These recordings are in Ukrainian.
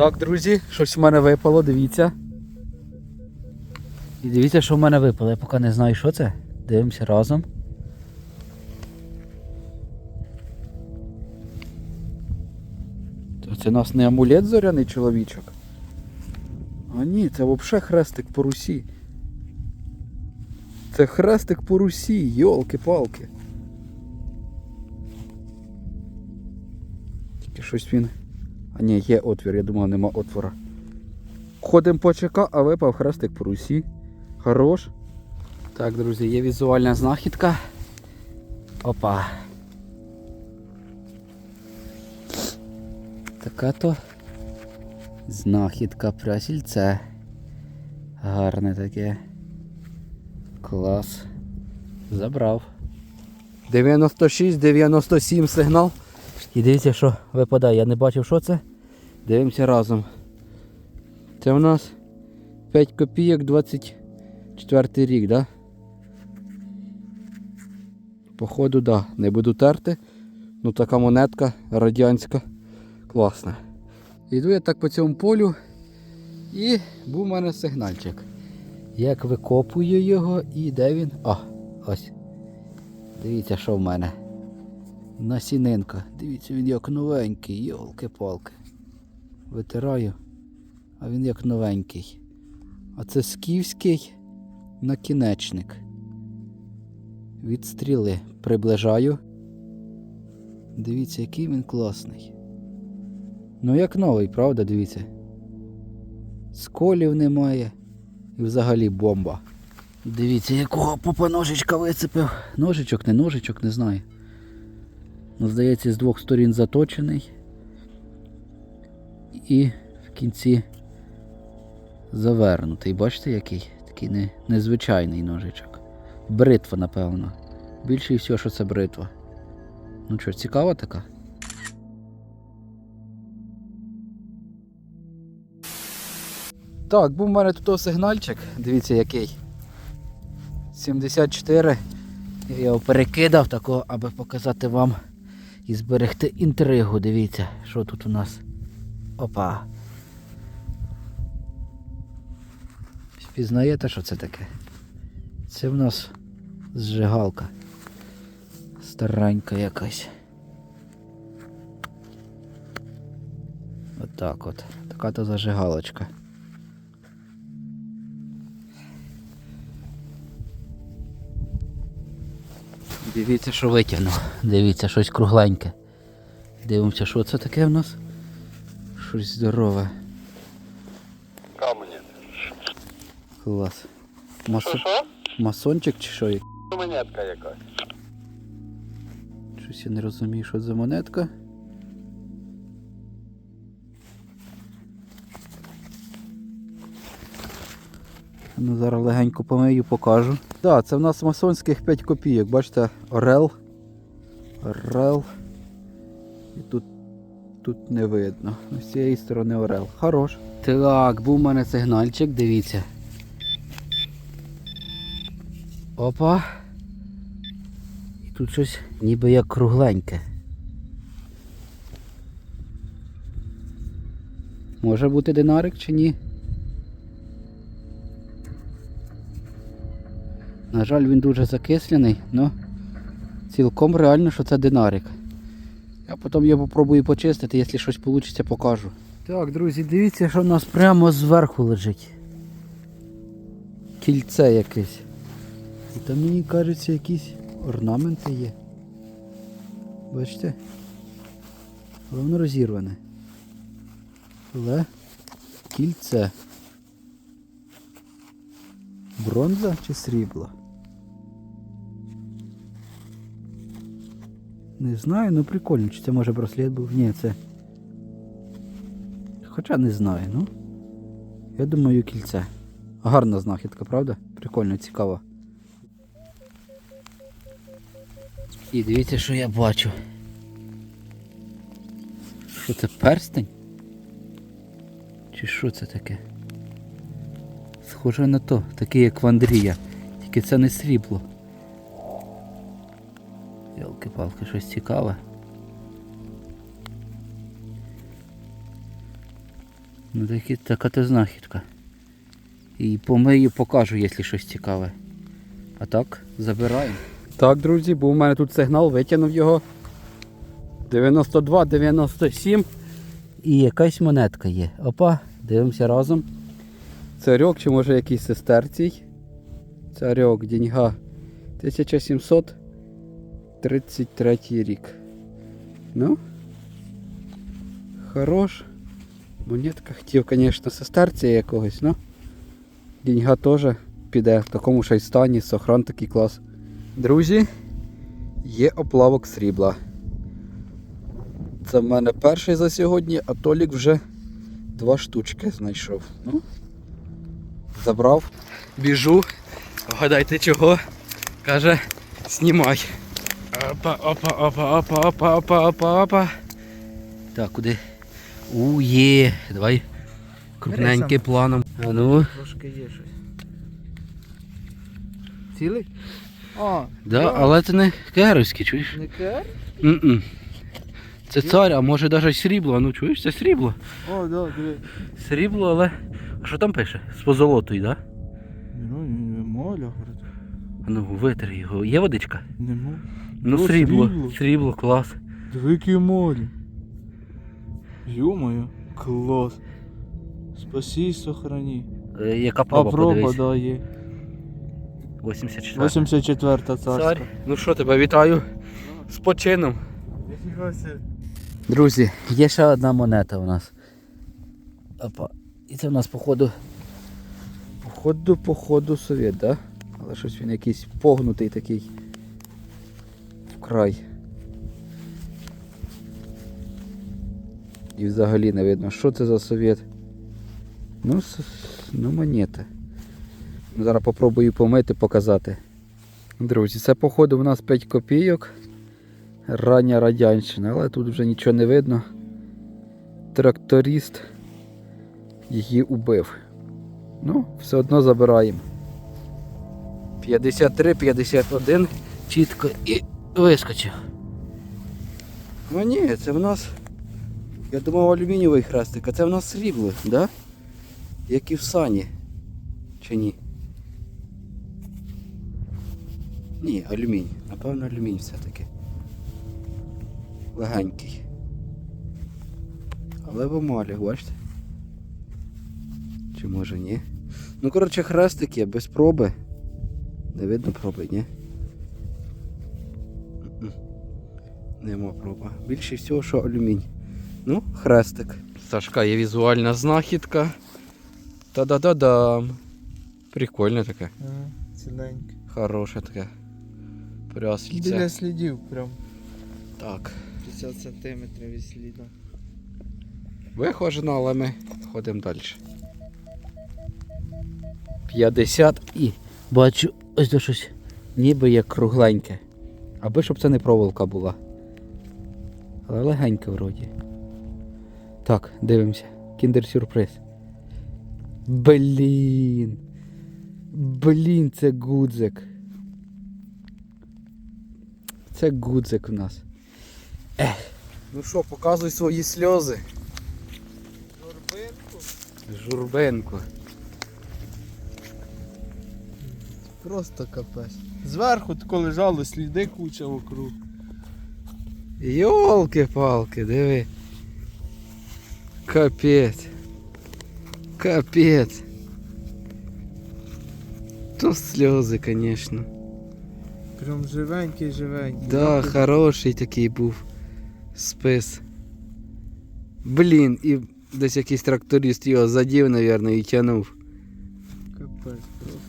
Так, друзі, щось в мене випало, дивіться. І дивіться, що в мене випало. Я поки не знаю, що це. Дивимося разом. Це у нас не амулет зоряний чоловічок. А ні, це взагалі хрестик по Русі. Це хрестик по Русі, йолки-палки. Тільки щось він. А ні, є отвір, я думав, нема отвора. Ходимо по ЧК, а випав хрестик по Русі. Хорош. Так, друзі, є візуальна знахідка. Опа. Така то знахідка прасільце. Гарне таке. Клас. Забрав. 96-97 сигнал. І дивіться, що випадає. Я не бачив, що це. Дивимося разом. Це у нас 5 копійок 24 рік, да? Походу, да. Не буду терти. Ну така монетка радянська. Класна. Йду я так по цьому полю і був у мене сигнальчик. Як викопую його і де він? А, ось. Дивіться, що в мене. Насінинка. Дивіться, він як новенький, йолки-палки. Витираю, а він як новенький. А це скіфський накінечник. Від стріли приближаю. Дивіться, який він класний. Ну як новий, правда, дивіться. Сколів немає. І взагалі бомба. Дивіться, якого попа ножичка вицепив. Ножичок, не ножичок, не знаю. Ну, здається, з двох сторін заточений. І в кінці завернутий. Бачите, який? Такий не, незвичайний ножичок. Бритва, напевно. Більше і все, що це бритва. Ну що, цікава така? Так, був у мене тут сигнальчик. Дивіться який. 74. Я його перекидав такого, аби показати вам і зберегти інтригу. Дивіться, що тут у нас. Опа. Впізнаєте, що це таке? Це в нас зжигалка. Старенька якась. Отак от. Така то зажигалочка. Дивіться, що витягнув. Дивіться, щось кругленьке. Дивимося, що це таке в нас. Щось здорове. Камені. Клас. Масо... Що що? Масончик чи що? Монетка якась. Щось я не розумію, що за монетка. Ну, зараз легенько помию, покажу. Так, да, це в нас масонських 5 копійок. Бачите, орел. Орел. І тут, тут не видно. З цієї сторони орел. Хорош. Так, був у мене сигнальчик, дивіться. Опа. І тут щось ніби як кругленьке. Може бути динарик чи ні? На жаль, він дуже закислений, але цілком реально, що це динарик. Я потім його попробую почистити, якщо щось вийде, покажу. Так, друзі, дивіться, що в нас прямо зверху лежить. Кільце якесь. І там мені кажеться якісь орнаменти є. Бачите? Але воно розірване. Але кільце. Бронза чи срібло? Не знаю, ну прикольно, чи це може браслет був? Ні, це. Хоча не знаю, ну. Я думаю, кільце. Гарна знахідка, правда? Прикольно, цікаво. І дивіться, що я бачу. Що це перстень? Чи що це таке? Схоже на то, такий як в Андрія. Тільки це не срібло. Ялки-палки, щось цікаве. Ну такі, така то знахідка. І помию покажу, якщо щось цікаве. А так, забираємо. Так, друзі, був у мене тут сигнал, витягнув його. 92, 97. І якась монетка є. Опа, дивимося разом. Царьок чи може якийсь сестерцій. Царьок, деньга. 1733 рік. Ну. Хорош. Монетка хотів, звісно, сестерція якогось, ну. Деньга теж піде в такому ж стані, сохран такий клас. Друзі, є оплавок срібла. Це в мене перший за сьогодні, а Толік вже два штучки знайшов. Ну, забрав, біжу. Вгадайте чого. Каже, знімай. Опа, опа, опа, опа, опа, опа, опа, опа. Так, куди? У, є. Давай крупненьким планом. А ну. Трошки є щось. Цілий? А, Да, але це не керовський, чуєш? не кер? М-м. Це цар, а може навіть срібло. А Ну чуєш, це срібло. О, да, диви. Срібло, але. А що там пише? З позолотою, так? Да? Ну, не моля, говорить. А ну, витри його. Є водичка? Нема. Ну, О, срібло. срібло. Срібло, клас. Яке молі. Ё-моё, клас. Спаси і сохрані. Е, яка проба, проба, подивись. да, є. 84. 84 царська. Цар. Ну що, тебе вітаю з почином. Друзі, є ще одна монета у нас. Опа. І це в нас походу. Походу, походу совєт, да? Але щось він якийсь погнутий такий. Вкрай. І взагалі не видно, що це за совєт. Ну, ну монета. Зараз попробую помити, показати. Друзі, це походу у нас 5 копійок. Рання радянщина, але тут вже нічого не видно. Тракторист її убив. Ну, все одно забираємо. 53, 51 чітко і вискочив. Ну ні, це в нас. Я думав алюмінієвий хрестик, а це в нас срібло, да? Як і в сані. Чи ні? Ні, алюмінь. Напевно, алюмінь все-таки легенький. Але в емалі, бачите? Чи може ні? Ну, коротше, хрестик є, без проби. Не видно проби, ні? Нема проба. Більше всього, що алюмінь. Ну, хрестик. Сашка, є візуальна знахідка. Та-да-да-дам. Прикольне таке. Ага, Ціленьке. Хороше таке. Прясліця. Біля слідів прям. Так. 50 сантиметрів від сліда. Вихожено, але ми ходимо далі. 50 і. Бачу, ось то щось ніби як кругленьке. Аби щоб це не проволока була. Але легеньке вроді. Так, дивимося. Кіндер сюрприз. Блін. Блін, це гудзик. Це гудзик у нас. Ех. Ну що, показуй свої сльози. Журбинку? Журбенко. Просто капець. Зверху тако лежало сліди куча вокруг. Йолки-палки, диви. Капець. Капець. То сльози, звісно. Прям живенький, живенький. Да, хороший такий був спис. Блін, і десь якийсь тракторист його задів, мабуть, і тягнув. Капець просто.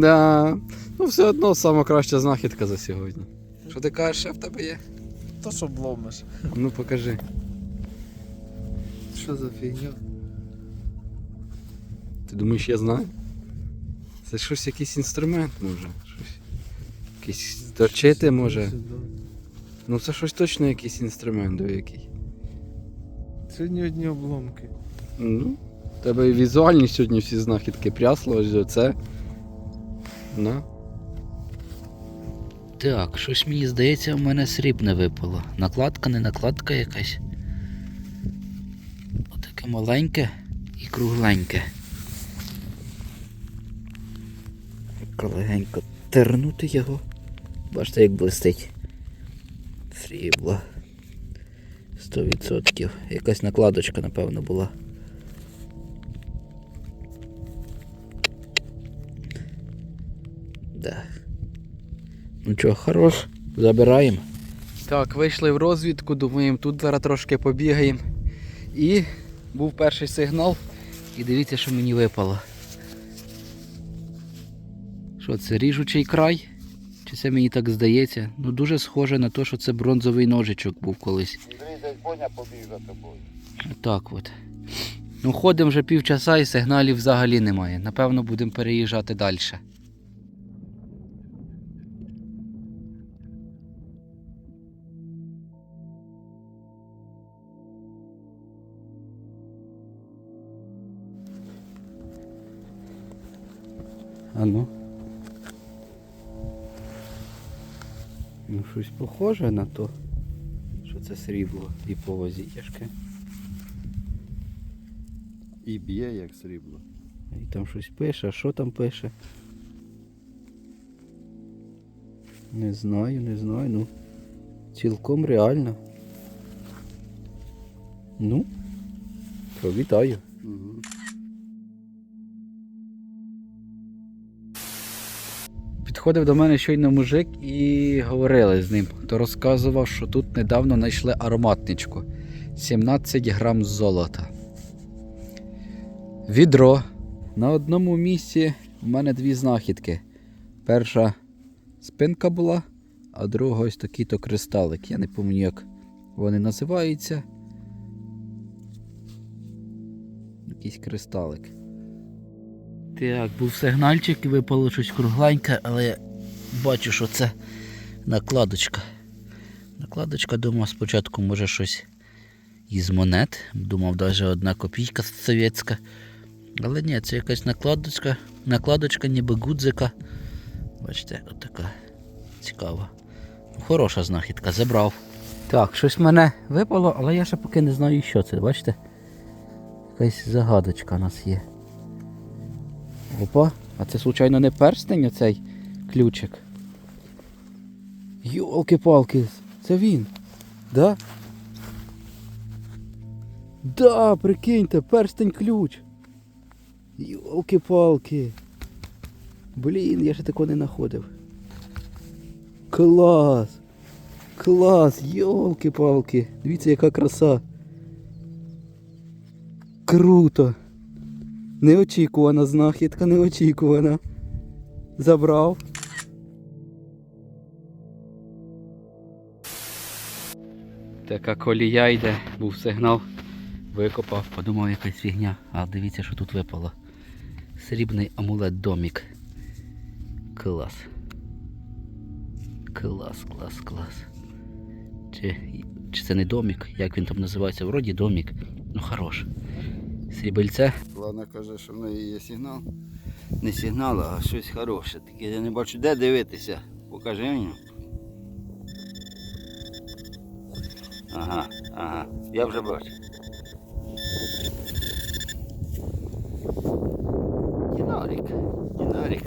Да. Ну все одно сама краща знахідка за сьогодні. Що ти кажеш, ще в тебе є? То що бломиш? Ну покажи. Що за фігня? Ти думаєш, я знаю? Це щось якийсь інструмент може. Щось. Якийсь точити може. Сюди. Ну це щось точно якийсь інструмент до який. Сьогодні одні обломки. Ну, тебе і візуальні сьогодні всі знахідки прясло, ось оце. На. Так, щось мені здається, в мене срібне випало. Накладка, не накладка якась. Отаке Таке маленьке і кругленьке. Легенько тернути його. Бачите, як блистить. Срібло. 100%. Якась накладочка, напевно, була. Да. Ну чого, хорош, забираємо. Так, вийшли в розвідку, думаємо, тут зараз трошки побігаємо. І був перший сигнал. І дивіться, що мені випало. Що це, ріжучий край? Чи це мені так здається? Ну дуже схоже на те, що це бронзовий ножичок був колись. Андрій Боня побіг за тобою. Так от. Ну, ходимо вже півчаса і сигналів взагалі немає. Напевно, будемо переїжджати далі. А ну. Ну, щось похоже на то, що це срібло і по вазі тяжке. І б'є як срібло. І там щось пише, а що там пише? Не знаю, не знаю, ну. Цілком реально. Ну, то вітаю. Підходив до мене щойно мужик і говорили з ним. То розказував, що тут недавно знайшли ароматничку. 17 грам золота. Відро. На одному місці в мене дві знахідки. Перша спинка була, а друга ось такий то кристалик. Я не пам'ятаю, як вони називаються. Якийсь кристалик. Так, був сигнальчик і випало щось кругленьке, але я бачу, що це накладочка. Накладочка, думав, спочатку може щось із монет. Думав, навіть одна копійка совєтська. Але ні, це якась накладочка, накладочка ніби гудзика. Бачите, отака цікава. Хороша знахідка, забрав. Так, щось в мене випало, але я ще поки не знаю, що це. Бачите? Якась загадочка у нас є. Опа, а це случайно не перстень оцей ключик. Йолки-палки, це він. Да? Да, прикиньте, перстень ключ. Йолки-палки. Блін, я ще такого не знаходив. Клас! Клас! Йолки-палки! Дивіться, яка краса. Круто! Неочікувана знахідка, неочікувана. Забрав. Така колія йде, був сигнал. Викопав, подумав якась фігня. А дивіться, що тут випало. Срібний амулет домік. Клас. Клас, клас, клас. Чи, чи це не домік? Як він там називається? Вроді домік. Ну хорош. Срібельце. Ладно каже, що в неї є сигнал. Не сигнал, а щось хороше. Таке я не бачу, де дивитися. Покажи мені. Ага, ага, я вже бачу. Динарик, динарик.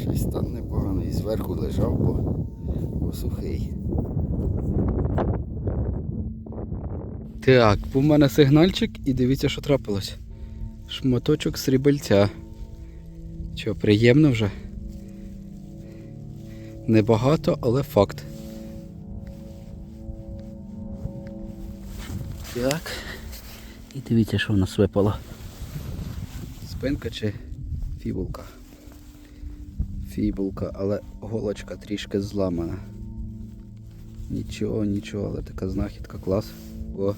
Щось там непоганий. Зверху лежав, бо, бо сухий. Так, був у мене сигнальчик і дивіться, що трапилось. Шматочок срібельця. Що, приємно вже? Небагато, але факт. Так. І дивіться, що в нас випало. Спинка чи фібулка? Фібулка, але голочка трішки зламана. Нічого, нічого, але така знахідка клас. О.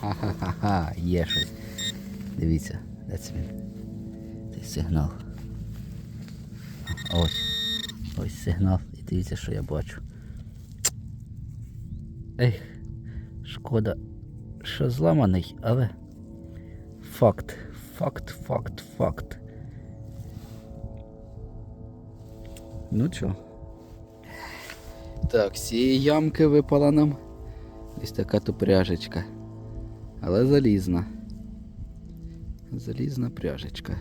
Ха-ха-ха, є щось. Дивіться, де це він. Цей сигнал. Ось. Ось сигнал. І дивіться, що я бачу. Ех, шкода, що зламаний, але факт, факт, факт, факт. Ну чо? Так, з цієї ямки випала нам ось така тупряжечка. Але залізна. Залізна пряжечка.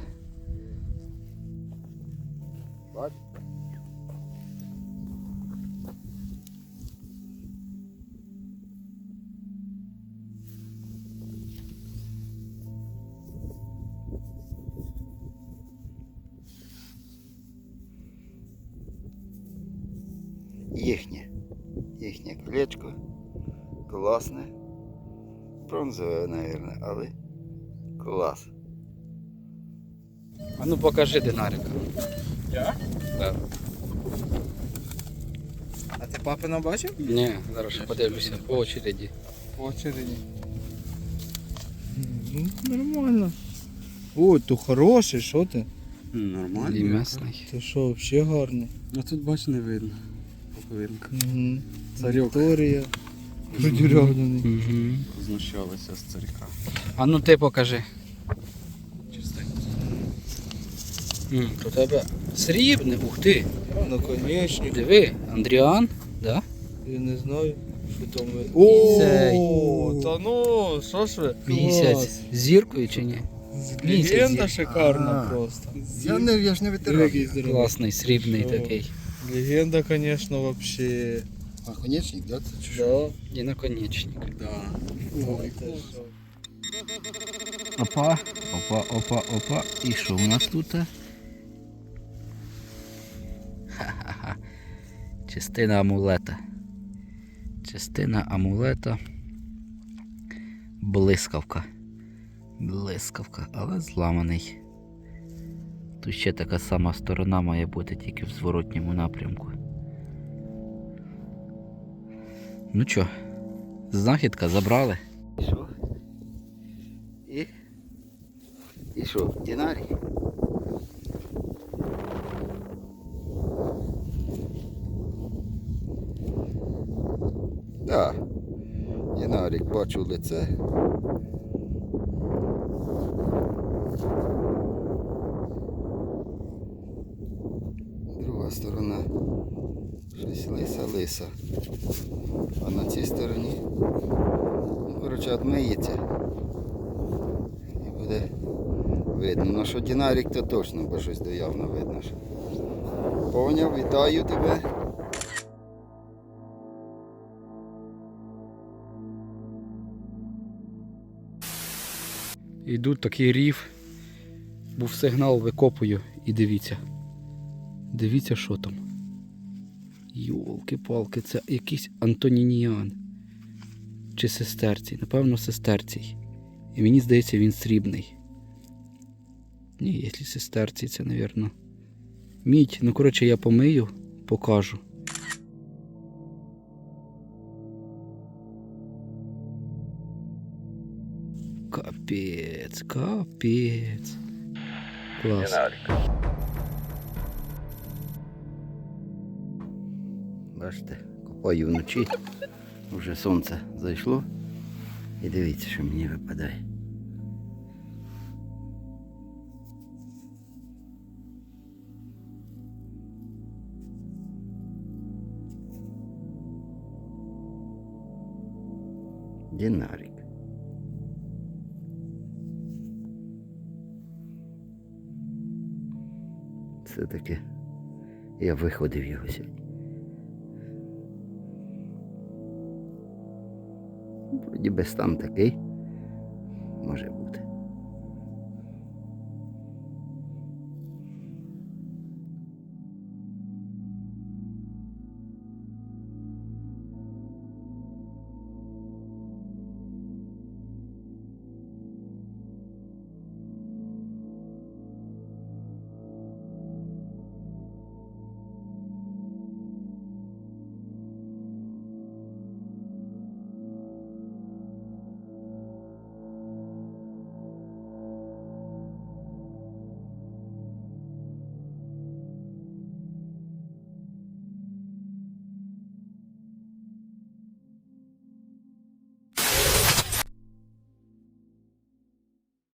Їхнє. Їхнє колечко. Класне. Бронзове, мабуть, але клас. А ну покажи динарика. Я? Так. А ти папина бачив? Ні, зараз подивлюся по очереді. По очереді. Ну, нормально. О, то хороший, що ти? І м'ясний. Ти що, взагалі гарний. А тут бач не видно. Половинка. Угу. Царьок. Вікторія. Продюрявлений. Угу. Знущалися з царька. А ну ти покажи. М, У тебе срібне, ух ти. Наконечник. Диви, Андріан, да? Я не знаю, що там. ви- Місяць. О, та ну, що ж ви? Місяць. З зіркою чи ні? Місяць Легенда шикарна А. просто. Я не, я ж не ветеран. Який здоровий. Класний, срібний такий. Легенда, конечно, вообще. А конечник, да? Що? Да. І наконечник. Да. Ой. Опа, опа, опа, опа. І що у нас тут? Ха-ха-ха. Частина амулета. Частина амулета. Блискавка. Блискавка, але зламаний. Тут ще така сама сторона має бути тільки в зворотньому напрямку. Ну що, знахідка забрали. І що? І? І що? Динарій? Так. Динарік бачу лице. Друга сторона. Щось лиса-лиса. А на цій стороні Ну, коротше, отмиється. І буде видно. Ну що динарік то точно, бо щось то явно видно. Поняв, вітаю тебе. Йдуть такий рів. Був сигнал, викопую і дивіться. Дивіться, що там. Йолки-палки, це якийсь Антонініан. Чи сестерцій. Напевно, сестерцій. І мені здається, він срібний. Ні, якщо сестерцій, це, напевно. Мідь. Ну, коротше, я помию, покажу. Капець, капець. Клас. Бачите, копаю вночі. Вже сонце зайшло. І дивіться, що мені випадає. Динарик. Все-таки я виходив його сьогодні. Вроді без там такий може бути.